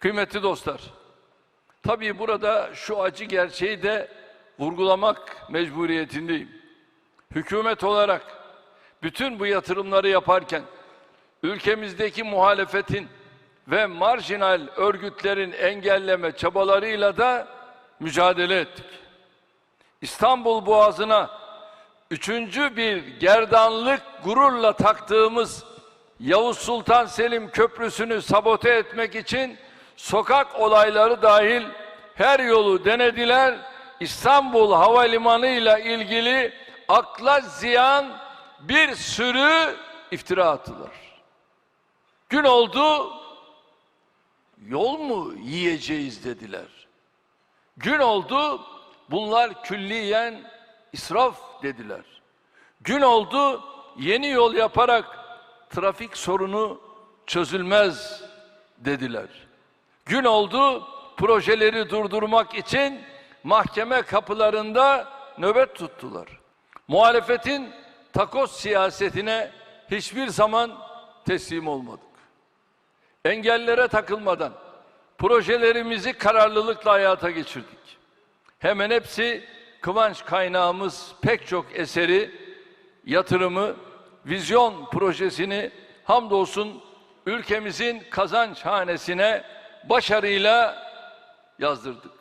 Kıymetli dostlar, tabii burada şu acı gerçeği de vurgulamak mecburiyetindeyim. Hükümet olarak bütün bu yatırımları yaparken ülkemizdeki muhalefetin ve marjinal örgütlerin engelleme çabalarıyla da mücadele ettik. İstanbul Boğazı'na üçüncü bir gerdanlık gururla taktığımız Yavuz Sultan Selim Köprüsü'nü sabote etmek için sokak olayları dahil her yolu denediler. İstanbul Havalimanı ile ilgili akla ziyan bir sürü iftira attılar. Gün oldu, yol mu yiyeceğiz dediler. Gün oldu, bunlar külliyen israf dediler. Gün oldu, yeni yol yaparak trafik sorunu çözülmez dediler. Gün oldu, projeleri durdurmak için mahkeme kapılarında nöbet tuttular. Muhalefetin takoz siyasetine hiçbir zaman teslim olmadık. Engellere takılmadan projelerimizi kararlılıkla hayata geçirdik. Hemen hepsi kıvanç kaynağımız pek çok eseri, yatırımı, vizyon projesini hamdolsun ülkemizin kazanç hanesine başarıyla yazdırdık.